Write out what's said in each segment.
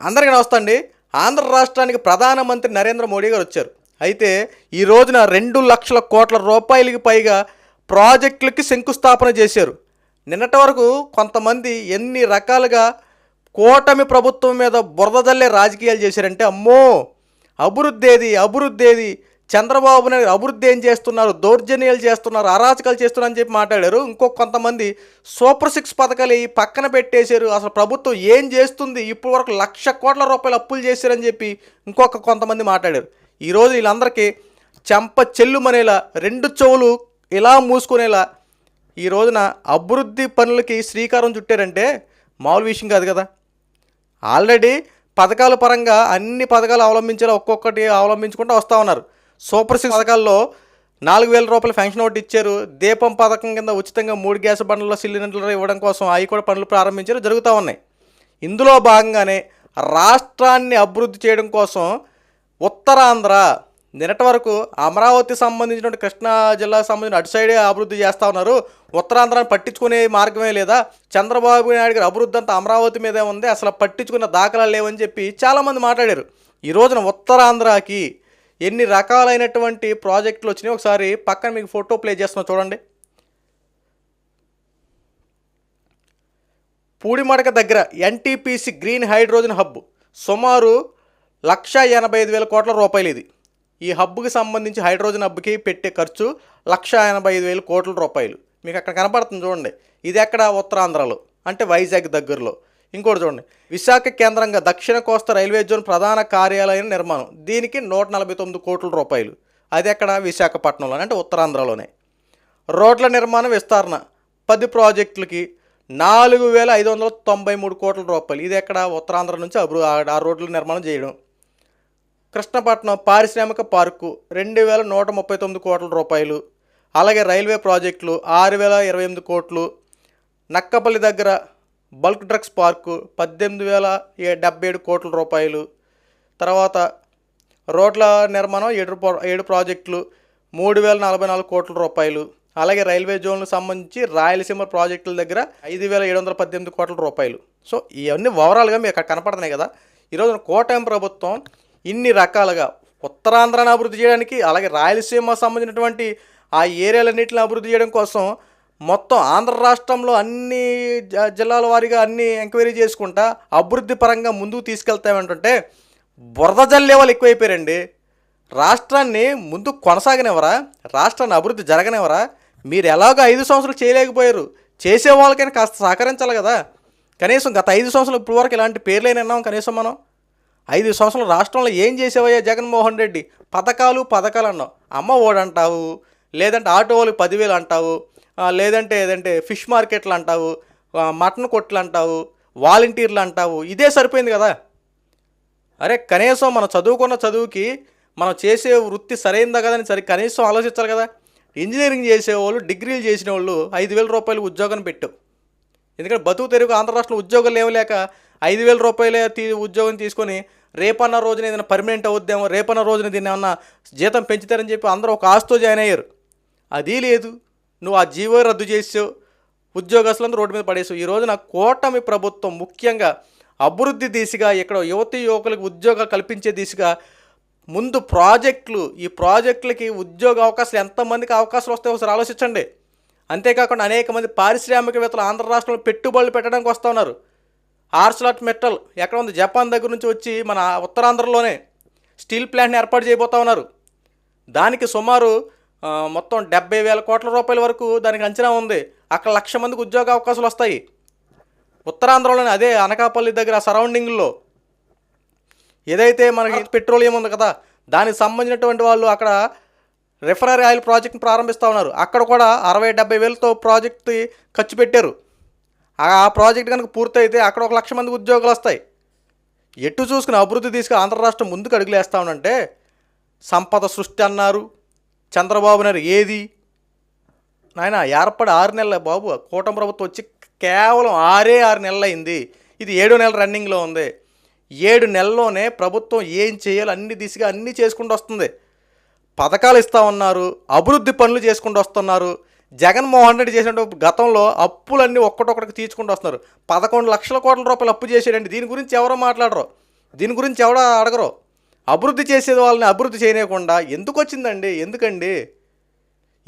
అందరికీ నమస్తే ఆంధ్ర రాష్ట్రానికి ప్రధానమంత్రి నరేంద్ర మోడీ గారు వచ్చారు. అయితే ఈ రోజున రెండు లక్షల కోట్ల రూపాయలకి పైగా ప్రాజెక్టులకి శంకుస్థాపన చేశారు. నిన్నటి వరకు కొంతమంది ఎన్ని రకాలుగా కూటమి ప్రభుత్వం మీద బురద జల్లే రాజకీయాలు చేశారంటే అమ్మో! అభివృద్ధి ఏది? అభివృద్ధి ఏది? చంద్రబాబు నాయుడు అభివృద్ధి ఏం చేస్తున్నారు? దౌర్జన్యాలు చేస్తున్నారు అరాచకాలు చేస్తున్నారు అని చెప్పి మాట్లాడారు. ఇంకో కొంతమంది సూపర్ సిక్స్ పథకాలు ఈ పక్కన పెట్టేశారు. అసలు ప్రభుత్వం ఏం చేస్తుంది? ఇప్పటి వరకు లక్ష కోట్ల రూపాయలు అప్పులు చేశారని చెప్పి ఇంకొక కొంతమంది మాట్లాడారు. ఈరోజు వీళ్ళందరికీ చెంప చెల్లుమనేలా రెండు చెవులు ఇలా మూసుకునేలా ఈ రోజున అభివృద్ధి పనులకి శ్రీకారం చుట్టారంటే మామూలు విషయం కాదు కదా. ఆల్రెడీ పథకాల పరంగా అన్ని పథకాలు అవలంబించేలా ఒక్కొక్కటి అవలంబించుకుంటూ వస్తూ ఉన్నారు. సూపర్ సిక్స్ పథకాల్లో నాలుగు వేల రూపాయలు ఫెన్షన్ ఒకటి ఇచ్చారు. దీపం పథకం కింద ఉచితంగా మూడు గ్యాస్ బండ్లలో సిలిండర్లు ఇవ్వడం కోసం అవి కూడా పనులు ప్రారంభించారు. జరుగుతూ ఉన్నాయి. ఇందులో భాగంగానే రాష్ట్రాన్ని అభివృద్ధి చేయడం కోసం ఉత్తరాంధ్ర నిన్నటి వరకు అమరావతి సంబంధించినటువంటి కృష్ణా జిల్లాకు సంబంధించిన అటు సైడే అభివృద్ధి చేస్తూ ఉన్నారు. ఉత్తరాంధ్రాన్ని పట్టించుకునే మార్గమే లేదా చంద్రబాబు నాయుడు గారి అభివృద్ధి అంతా అమరావతి మీదే ఉంది. అసలు పట్టించుకున్న దాఖలాలు లేవని చెప్పి చాలామంది మాట్లాడారు. ఈ రోజున ఉత్తరాంధ్రకి ఎన్ని రకాలైనటువంటి ప్రాజెక్టులు వచ్చినాయి ఒకసారి పక్కన మీకు ఫోటో ప్లే చేస్తున్నా చూడండి. పూడిమడక దగ్గర ఎన్టీపీసీ గ్రీన్ హైడ్రోజన్ హబ్ సుమారు లక్ష ఎనభై ఐదు వేల కోట్ల రూపాయలు ఇది. ఈ హబ్కి సంబంధించి హైడ్రోజన్ హబ్కి పెట్టే ఖర్చు లక్ష ఎనభై ఐదు వేల కోట్ల రూపాయలు. మీకు అక్కడ కనపడుతుంది చూడండి. ఇది ఎక్కడ ఉత్తరాంధ్రలో? అంటే వైజాగ్ దగ్గరలో. ఇంకోటి చూడండి. విశాఖ కేంద్రంగా దక్షిణ కోస్తా రైల్వే జోన్ ప్రధాన కార్యాలయం నిర్మాణం. దీనికి నూట నలభై తొమ్మిది కోట్ల రూపాయలు. అది ఎక్కడ? విశాఖపట్నంలో అంటే ఉత్తరాంధ్రలోనే. రోడ్ల నిర్మాణం విస్తరణ. పది ప్రాజెక్టులకి నాలుగు వేల ఐదు వందల తొంభై మూడు కోట్ల రూపాయలు. ఇది ఎక్కడ? ఉత్తరాంధ్ర నుంచి అభివృ ఆ రోడ్ల నిర్మాణం చేయడం. కృష్ణపట్నం పారిశ్రామిక పార్కు రెండు వేల నూట ముప్పై తొమ్మిది కోట్ల రూపాయలు. అలాగే రైల్వే ప్రాజెక్టులు ఆరు వేల ఇరవై ఎనిమిది కోట్లు. నక్కపల్లి దగ్గర బల్క్ డ్రగ్స్ పార్కు పద్దెనిమిది వేల డెబ్బై ఏడు కోట్ల రూపాయలు. తర్వాత రోడ్ల నిర్మాణం ఏడు ఏడు ప్రాజెక్టులు మూడు వేల నలభై నాలుగు కోట్ల రూపాయలు. అలాగే రైల్వే జోన్లకు సంబంధించి రాయలసీమ ప్రాజెక్టుల దగ్గర ఐదు వేల ఏడు వందల పద్దెనిమిది కోట్ల రూపాయలు. సో ఇవన్నీ ఓవరాల్గా మీకు అక్కడ కనపడుతున్నాయి కదా. ఈరోజు కోటం ప్రభుత్వం ఇన్ని రకాలుగా ఉత్తరాంధ్రాన్ని అభివృద్ధి చేయడానికి అలాగే రాయలసీమ సంబంధించినటువంటి ఆ ఏరియాలన్నింటిని అభివృద్ధి చేయడం కోసం మొత్తం ఆంధ్ర రాష్ట్రంలో అన్ని జ- జిల్లాల వారీగా అన్ని ఎంక్వైరీ చేసుకుంటా అభివృద్ధి పరంగా ముందుకు తీసుకెళ్తామంటుంటే బురద జల్లే వాళ్ళు ఎక్కువైపోయారండి. రాష్ట్రాన్ని ముందు కొనసాగనివ్వరా? రాష్ట్రాన్ని అభివృద్ధి జరగనివ్వరా? మీరు ఎలాగో ఐదు సంవత్సరాలు చేయలేకపోయారు. చేసే వాళ్ళకైనా కాస్త సహకరించాలి కదా. కనీసం గత ఐదు సంవత్సరాలు ఇప్పుడు వరకు ఇలాంటి పేర్లేని విన్నాం కనీసం మనం. ఐదు సంవత్సరాలు రాష్ట్రంలో ఏం చేసేవయ్యా జగన్మోహన్ రెడ్డి? పథకాలు పథకాలు అన్నావు అమ్మ ఓడంటావు అంటావు లేదంటే ఆటో వాళ్ళకి పదివేలు అంటావు లేదంటే ఏదంటే ఫిష్ మార్కెట్లు అంటావు మటన్ కొట్లు అంటావు వాలంటీర్లు అంటావు ఇదే సరిపోయింది కదా? అరే కనీసం మనం చదువుకున్న చదువుకి మనం చేసే వృత్తి సరైందా కదా అని సరి కనీసం ఆలోచించాలి కదా? ఇంజనీరింగ్ చేసేవాళ్ళు డిగ్రీలు చేసిన వాళ్ళు ఐదు వేల రూపాయలు ఉద్యోగం పెట్టావు. ఎందుకంటే బతుకు తెరుగు ఆంధ్ర రాష్ట్రంలో ఉద్యోగాలు లేవలేక ఐదు వేల రూపాయలే తీ ఉద్యోగం తీసుకొని రేపన్న రోజున ఏదైనా పర్మనెంట్ అవుద్దేమో రేపన్న రోజున దీన్ని ఏమన్నా జీతం పెంచుతారని చెప్పి అందరూ ఒక ఆస్తో జాయిన్ అయ్యారు. అది లేదు. నువ్వు ఆ జీవో రద్దు చేసావు ఉద్యోగస్తులందరూ రోడ్డు మీద పడేసావు. ఈ రోజున కూటమి ప్రభుత్వం ముఖ్యంగా అభివృద్ధి దిశగా ఇక్కడ యువతి యువకులకు ఉద్యోగాలు కల్పించే దిశగా ముందు ప్రాజెక్టులు ఈ ప్రాజెక్టులకి ఉద్యోగ అవకాశాలు ఎంతమందికి అవకాశాలు వస్తాయో ఒకసారి ఆలోచించండి. అంతేకాకుండా అనేక మంది పారిశ్రామికవేత్తలు ఆంధ్ర రాష్ట్రంలో పెట్టుబడులు పెట్టడానికి వస్తూ ఉన్నారు. ఆర్సలాట్ మెటల్ ఎక్కడ ఉంది? జపాన్ దగ్గర నుంచి వచ్చి మన ఉత్తరాంధ్రలోనే స్టీల్ ప్లాంట్ని ఏర్పాటు చేయబోతా ఉన్నారు. దానికి సుమారు మొత్తం డెబ్బై వేల కోట్ల రూపాయల వరకు దానికి అంచనా ఉంది. అక్కడ లక్ష మందికి ఉద్యోగ అవకాశాలు వస్తాయి. ఉత్తరాంధ్రలోని అదే అనకాపల్లి దగ్గర సరౌండింగ్లో ఏదైతే మనకి పెట్రోలియం ఉంది కదా దానికి సంబంధించినటువంటి వాళ్ళు అక్కడ రిఫనరీ ఆయిల్ ప్రాజెక్ట్ని ప్రారంభిస్తూ ఉన్నారు. అక్కడ కూడా అరవై డెబ్బై వేలతో ప్రాజెక్ట్ ఖర్చు పెట్టారు. ఆ ఆ ప్రాజెక్ట్ కనుక పూర్తయితే అక్కడ ఒక లక్ష మందికి ఉద్యోగాలు వస్తాయి. ఎటు చూసుకుని అభివృద్ధి తీసుకుని ఆంధ్ర రాష్ట్రం ముందుకు అడుగులేస్తా ఉందంటే సంపద సృష్టి అన్నారు. చంద్రబాబు నాయుడు ఏది? నాయన ఏర్పడి ఆరు నెలల బాబు కూటమి ప్రభుత్వం వచ్చి కేవలం ఆరే ఆరు నెలలు అయింది ఇది ఏడో నెలల రన్నింగ్లో ఉంది. ఏడు నెలల్లోనే ప్రభుత్వం ఏం చేయాలో అన్ని దిశగా అన్నీ చేసుకుంటూ వస్తుంది. పథకాలు ఇస్తా ఉన్నారు అభివృద్ధి పనులు చేసుకుంటూ వస్తున్నారు. జగన్మోహన్ రెడ్డి చేసినట్టు గతంలో అప్పులన్నీ ఒక్కటొక్కటికి తీర్చుకుంటూ వస్తున్నారు. పదకొండు లక్షల కోట్ల రూపాయలు అప్పు చేశాడండి. దీని గురించి ఎవరో మాట్లాడరు. దీని గురించి ఎవడో అడగరు. అభివృద్ధి చేసే వాళ్ళని అభివృద్ధి చేయలేకుండా ఎందుకు వచ్చిందండి? ఎందుకండి?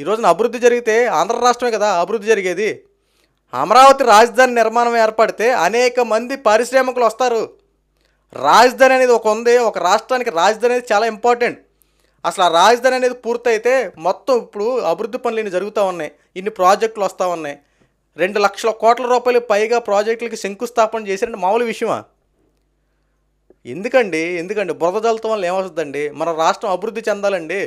ఈ రోజున అభివృద్ధి జరిగితే ఆంధ్ర రాష్ట్రమే కదా అభివృద్ధి జరిగేది. అమరావతి రాజధాని నిర్మాణం ఏర్పడితే అనేక మంది పారిశ్రామికులు వస్తారు. రాజధాని అనేది ఒక ఉంది ఒక రాష్ట్రానికి రాజధాని అనేది చాలా ఇంపార్టెంట్. అసలు ఆ రాజధాని అనేది పూర్తయితే మొత్తం ఇప్పుడు అభివృద్ధి పనులు ఇన్ని జరుగుతూ ఉన్నాయి ఇన్ని ప్రాజెక్టులు వస్తూ ఉన్నాయి. రెండు లక్షల కోట్ల రూపాయలు పైగా ప్రాజెక్టులకి శంకుస్థాపన చేశారంటే మామూలు విషయమా? ఎందుకండి? ఎందుకండి? బురద జలతం వల్ల ఏమవుతుందండి? మన రాష్ట్రం అభివృద్ధి చెందాలండి.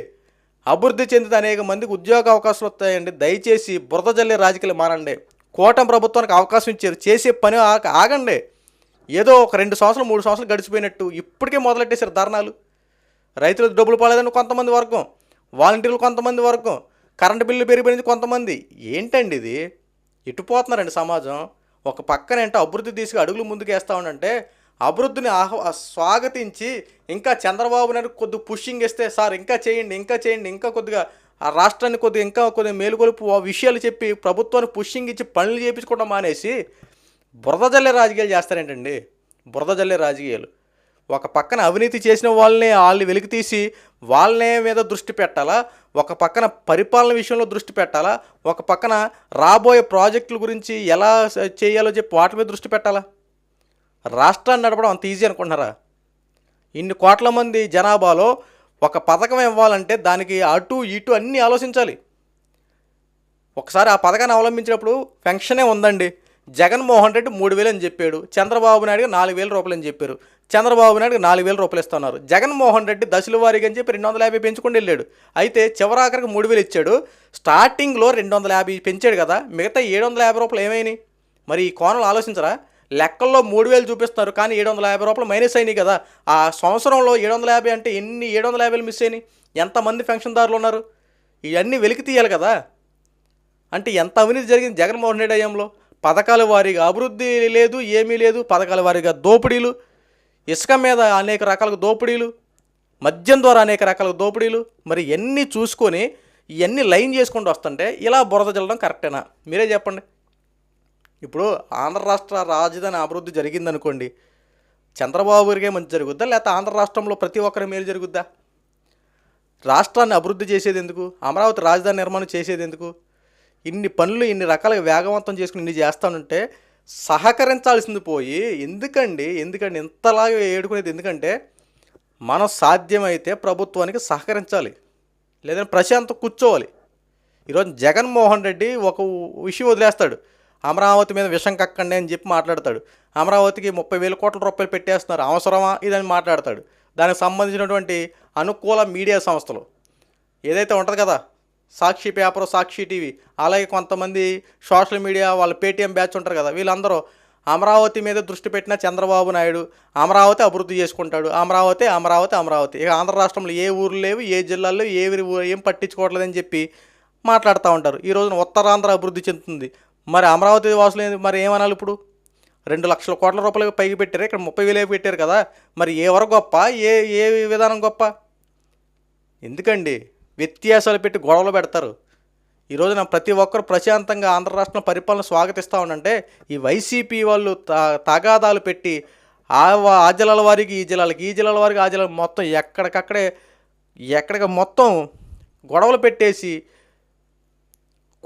అభివృద్ధి చెందితే అనేక మందికి ఉద్యోగ అవకాశాలు వస్తాయండి. దయచేసి బురద జల్లే రాజకీయాలు మానండి కూటమి ప్రభుత్వానికి అవకాశం ఇచ్చారు చేసే పని ఆగండి. ఏదో ఒక రెండు సంవత్సరాలు మూడు సంవత్సరాలు గడిచిపోయినట్టు ఇప్పటికే మొదలెట్టేశారు ధర్నాలు. రైతులకు డబ్బులు పడలేదని కొంతమంది వర్గం వాలంటీర్లు కొంతమంది వర్గం కరెంటు బిల్లు పెరిగిపోయింది కొంతమంది. ఏంటండి ఇది? ఇటుపోతున్నారండి సమాజం? ఒక పక్కన ఏంటో అభివృద్ధి తీసుకు అడుగులు ముందుకు వేస్తా ఉండంటే అభివృద్ధిని ఆహ్వా స్వాగతించి ఇంకా చంద్రబాబు నాయుడు కొద్ది పుషింగ్ ఇస్తే సార్ ఇంకా చేయండి ఇంకా చేయండి ఇంకా కొద్దిగా ఆ రాష్ట్రాన్ని కొద్దిగా ఇంకా కొద్దిగా మేలుకొలుపు ఆ విషయాలు చెప్పి ప్రభుత్వాన్ని పుషింగ్ ఇచ్చి పనులు చేయించుకోవడం మానేసి బురద జల్లే రాజకీయాలు చేస్తారేంటండి? బురద జల్లే రాజకీయాలు. ఒక పక్కన అవినీతి చేసిన వాళ్ళని వాళ్ళని వెలికి తీసి వాళ్ళనే మీద దృష్టి పెట్టాలా? ఒక పక్కన పరిపాలన విషయంలో దృష్టి పెట్టాలా? ఒక పక్కన రాబోయే ప్రాజెక్టుల గురించి ఎలా చేయాలో చెప్పి వాటి మీద దృష్టి పెట్టాలా? రాష్ట్రాన్ని నడపడం అంత ఈజీ అనుకుంటున్నారా? ఇన్ని కోట్ల మంది జనాభాలో ఒక పథకం ఇవ్వాలంటే దానికి అటు ఇటు అన్నీ ఆలోచించాలి. ఒకసారి ఆ పథకాన్ని అవలంబించినప్పుడు పెన్షనే ఉందండి. జగన్మోహన్ రెడ్డి మూడు వేలు అని చెప్పాడు. చంద్రబాబు నాయుడుకి నాలుగు వేల రూపాయలు అని చెప్పారు. చంద్రబాబు నాయుడుకి నాలుగు వేల రూపాయలు ఇస్తున్నారు. జగన్మోహన్ రెడ్డి దశల వారీగా అని చెప్పి రెండు వందల యాభై పెంచుకుని వెళ్ళాడు. అయితే చివరాఖరికి మూడు వేలు ఇచ్చాడు. స్టార్టింగ్లో రెండు వందల యాభై పెంచాడు కదా. మిగతా ఏడు వందల యాభై రూపాయలు ఏమైనాయి? మరి ఈ కోణంలో ఆలోచించరా? లెక్కల్లో మూడు వేలు చూపిస్తున్నారు కానీ ఏడు వందల యాభై రూపాయలు మైనస్ అయినాయి కదా. ఆ సంవత్సరంలో ఏడు వందల యాభై అంటే ఎన్ని ఏడు వందల యాభైలు మిస్ అయినాయి? ఎంతమంది పెన్షన్దారులు ఉన్నారు? ఇవన్నీ వెలికి తీయాలి కదా. అంటే ఎంత అవినీతి జరిగింది జగన్మోహన్ రెడ్డి హయాంలో పథకాల వారీగా అభివృద్ధి లేదు ఏమీ లేదు. పథకాల వారీగా దోపిడీలు ఇసుక మీద అనేక రకాల దోపిడీలు మద్యం ద్వారా అనేక రకాల దోపిడీలు. మరి ఎన్ని చూసుకొని ఇవన్నీ లైన్ చేసుకుంటూ వస్తుంటే ఇలా బురద జల్లడం కరెక్టేనా? మీరే చెప్పండి. ఇప్పుడు ఆంధ్ర రాష్ట్ర రాజధాని అభివృద్ధి జరిగిందనుకోండి చంద్రబాబు గారికి మంచి జరుగుద్దా? లేకపోతే ఆంధ్ర రాష్ట్రంలో ప్రతి ఒక్కరి మేలు జరుగుద్దా? రాష్ట్రాన్ని అభివృద్ధి చేసేది ఎందుకు? అమరావతి రాజధాని నిర్మాణం చేసేది ఎందుకు? ఇన్ని పనులు ఇన్ని రకాలుగా వేగవంతం చేసుకుని ఇన్ని చేస్తానంటే సహకరించాల్సింది పోయి ఎందుకండి? ఎందుకండి? ఇంతలాగా ఏడుకునేది ఎందుకంటే మనం సాధ్యమైతే ప్రభుత్వానికి సహకరించాలి. లేదంటే ప్రశాంతం కూర్చోవాలి. ఈరోజు జగన్మోహన్ రెడ్డి ఒక విషయం వదిలేస్తాడు. అమరావతి మీద విషం కక్కండి అని చెప్పి మాట్లాడతాడు. అమరావతికి ముప్పై వేల కోట్ల రూపాయలు పెట్టేస్తున్నారు. అవసరమా? ఇదని మాట్లాడతాడు. దానికి సంబంధించినటువంటి అనుకూల మీడియా సంస్థలు. ఏదైతే ఉంటుంది కదా? Sakshi paper Sakshi TV. అలాగే కొంతమంది సోషల్ మీడియా వాళ్ళ పేటీఎం బ్యాచ్ ఉంటారు కదా? వీళ్ళందరూ అమరావతి మీద దృష్టి పెట్టిన చంద్రబాబు నాయుడు అమరావతి అభివృద్ధి చేసుకుంటాడు. అమరావతి అమరావతి అమరావతి. ఇక ఆంధ్ర రాష్ట్రంలో ఏ ఊర్లు లేవు ఏ జిల్లాల్లో ఏ ఏం పట్టించుకోవట్లేదని చెప్పి మాట్లాడుతూ ఉంటారు. ఈ రోజున ఉత్తరాంధ్ర అభివృద్ధి చెందుతుంది. మరి అమరావతి వాసులు మరి ఏమనాలి ఇప్పుడు? రెండు లక్షల కోట్ల రూపాయలు పైకి పెట్టారు. ఇక్కడ ముప్పై వేలు పెట్టారు కదా? మరి ఏ వరకు గొప్ప? ఏ ఏ విధానం గొప్ప? ఎందుకండి? వ్యత్యాసాలు పెట్టి గొడవలు పెడతారు. ఈరోజు నా ప్రతి ఒక్కరు ప్రశాంతంగా ఆంధ్ర రాష్ట్రం పరిపాలన స్వాగతిస్తూ ఉండంటే ఈ వైసీపీ వాళ్ళు తా తగాదాలు పెట్టి ఆ వా- ఆ జిల్లాల వారికి ఈ జిల్లాలకి ఈ జిల్లాల వారికి ఆ జిల్లాలకు మొత్తం ఎక్కడికక్కడే ఎక్కడికి మొత్తం గొడవలు పెట్టేసి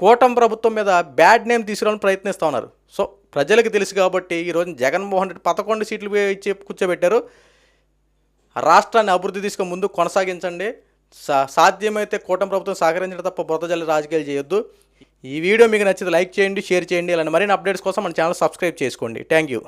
కూటమి ప్రభుత్వం మీద బ్యాడ్ నేమ్ తీసుకురావాలని ప్రయత్నిస్తూ ఉన్నారు. సో ప్రజలకు తెలుసు కాబట్టి ఈరోజు జగన్మోహన్ రెడ్డి పదకొండు సీట్లు ఇచ్చి కూర్చోబెట్టారు. రాష్ట్రాన్ని అభివృద్ధి తీసుకుని ముందు కొనసాగించండి. సా సాధ్యమైతే కూటమి ప్రభుత్వం సహకరించడం తప్ప బురదజల్లి రాజకీయాలు చేయొద్దు. ఈ వీడియో మీకు నచ్చితే లైక్ చేయండి షేర్ చేయండి. ఇలాంటి మరిన్ని అప్డేట్స్ కోసం మన ఛానల్ సబ్స్క్రైబ్ చేసుకోండి. Thank you.